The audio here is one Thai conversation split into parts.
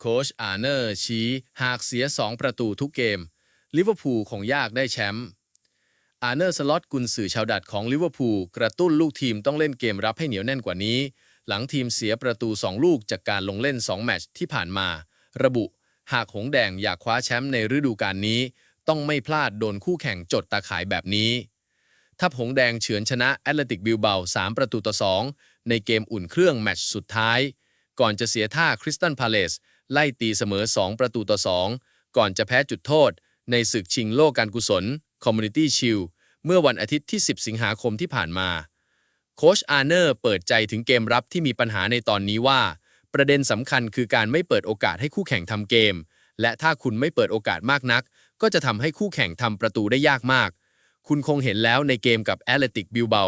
โค้ชอาร์เนอร์ชี้หากเสีย 2 ประตูทุกเกม ลิเวอร์พูลคงยากได้แชมป์ อาร์เนอร์สล็อตกุนสื่อชาวดัดของลิเวอร์พูลกระตุ้นลูกทีมต้องเล่นเกมรับให้เหนียวแน่นกว่านี้ หลังทีมเสียประตู 2 ลูกจากการลงเล่น 2 แมตช์ที่ผ่านมา ระบุ หากหงแดงอยากคว้าแชมป์ในฤดูกาลนี้ ต้องไม่พลาดโดนคู่แข่งจดตาข่ายแบบนี้ทัพหงแดงเฉือนชนะแอตเลติกบิลเบา3ประตูต่อ 2 ในเกมอุ่นเครื่องแมตช์สุดท้าย ก่อนจะเสียท่าคริสตันพาเลส ไล่ตีเสมอ 2 ประตูต่อ 2 ก่อนจะแพ้จุดโทษ ในศึกชิงโลกการกุศล Community Shield เมื่อวันอาทิตย์ที่ 10 สิงหาคมที่ผ่านมา โค้ชอาร์เนอร์เปิดใจถึงเกมรับที่มีปัญหาในตอนนี้ว่า ประเด็นสำคัญคือการไม่เปิดโอกาสให้คู่แข่งทำเกม และถ้าคุณไม่เปิดโอกาสมากนัก ก็จะทำให้คู่แข่งทำประตูได้ยากมาก คุณคงเห็นแล้วในเกมกับแอตเลติกบิลเบา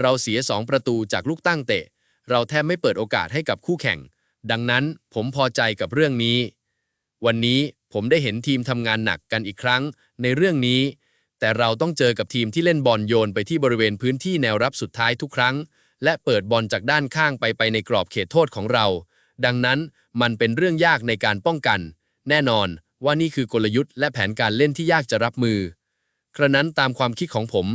เราเสีย 2 ประตูจากลูกตั้งเตะ เราแทบไม่เปิดโอกาสให้กับคู่แข่ง ดังนั้นผมพอใจกับเรื่องนี้ วันนี้ผมได้เห็นทีมทำงานหนักกันอีกครั้งในเรื่องนี้ แต่เราต้องเจอกับทีมที่เล่นบอลโยนไปที่บริเวณพื้นที่แนวรับสุดท้ายทุกครั้ง และเปิดบอลจากด้านข้างไปไปในกรอบเขตโทษของเรา ดังนั้นมันเป็นเรื่องยากในการป้องกัน แน่นอนว่านี่คือกลยุทธ์และแผนการเล่นที่ยากจะรับมือ กระนั้นตามความคิดของผม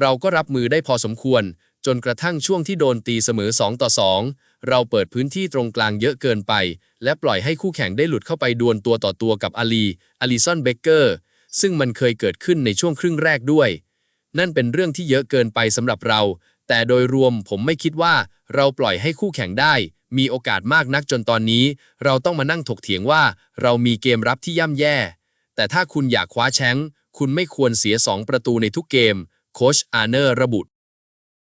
เราก็รับมือได้พอสมควร จนกระทั่งช่วงที่โดนตีเสมอ 2 ต่อ 2 เราเปิดพื้นที่ตรงกลางเยอะเกินไป และปล่อยให้คู่แข่งได้หลุดเข้าไปดวลตัวต่อตัวกับอาลีอาลิซอนเบเกอร์ ซึ่งมันเคยเกิดขึ้นในช่วงครึ่งแรกด้วย นั่นเป็นเรื่องที่เยอะเกินไปสำหรับเรา แต่โดยรวมผมไม่คิดว่าเราปล่อยให้คู่แข่งได้ มีโอกาสมากนักจนตอนนี้ เราต้องมานั่งถกเถียงว่า เรามีเกมรับที่ย่ำแย่ แต่ถ้าคุณอยากคว้าแชมป์คุณไม่ควรเสีย 2 ประตูในทุกเกม โคชอาร์เนอร์ระบุ